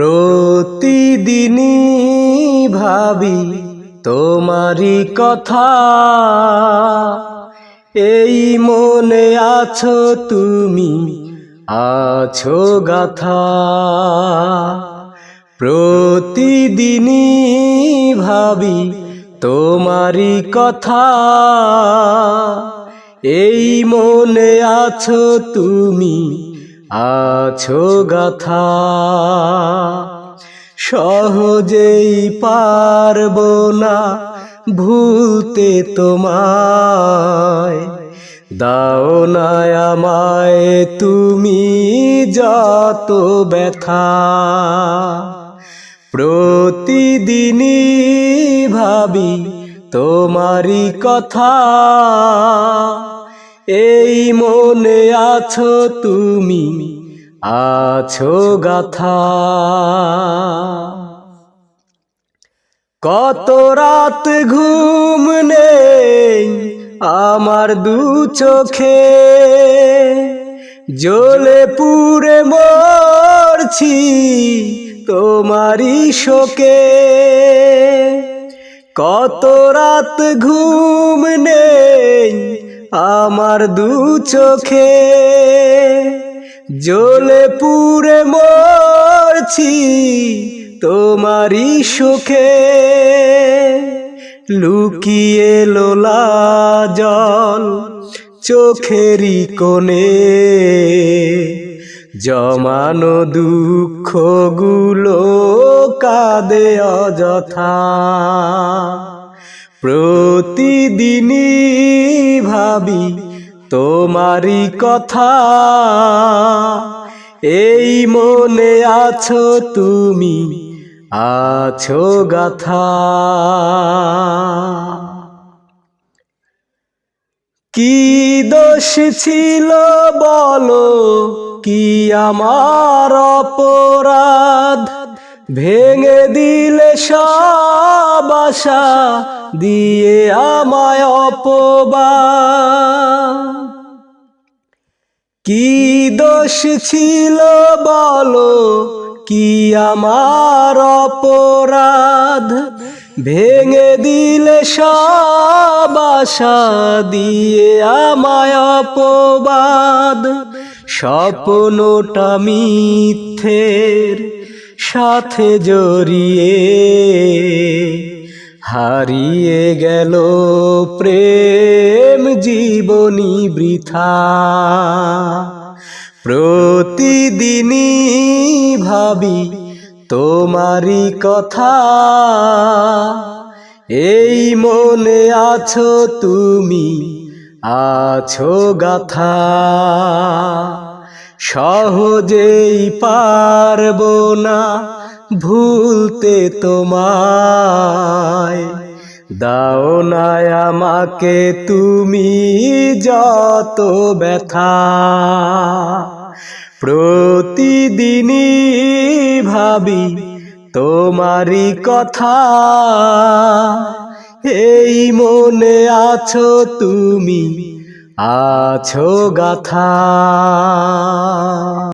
প্রতিদিনই ভাবি তোমারই কথা। এই মনে আছো তুমি, আছো গাথা। প্রতিদিনই ভাবি তোমারই কথা। এই মনে আছো তুমি আছো গাথা, সহজেই পারব না ভুলতে তোমায়। দাও আমায় তুমি যত ব্যথা, প্রতিদিনই ভাবি তোমারই কথা। এই মনে আছো তুমি, আছো গাথা। কত রাত ঘুম নেই আমার দু চোখে, জ্বলে পুরে মরছি তোমারই শোকে। কত রাত ঘুম নেই আমার দু চোখে জ্বলে পুরে মরছি তোমারই সুখে। লুকিয়ে লোলা জল চোখেরই কোণে। জমানো দুঃখগুলো কাঁদে অযথা। প্রতিদিনই ভাবি তোমারই কথা। এই মনে আছো তুমি, আছো গাথা। কি দোষ ছিল বলো, কি আমার অপরাধ? ভেঙে দিলে সাবাসা দিয়ে আমায় অপবা কি দোষ ছিল বলো? কি আমার অপরাধ? ভেঙে দিলে সাবাসা দিয়ে আমায় অপবাদ। স্বপ্নটা মিথ্যের সাথে জড়িয়ে হারিয়ে গেল প্রেম জীবনী বৃথা। প্রতিদিনই ভাবি তোমারই কথা, এই মনে আছো তুমি, আছো গাথা। সহজেই পারব না ভুলতে তোমায়। দাও না আমাকে তুমি যত ব্যথা। প্রতিদিনই ভাবি তোমারই কথা। এই মনে আছো তুমি আছো গাথা।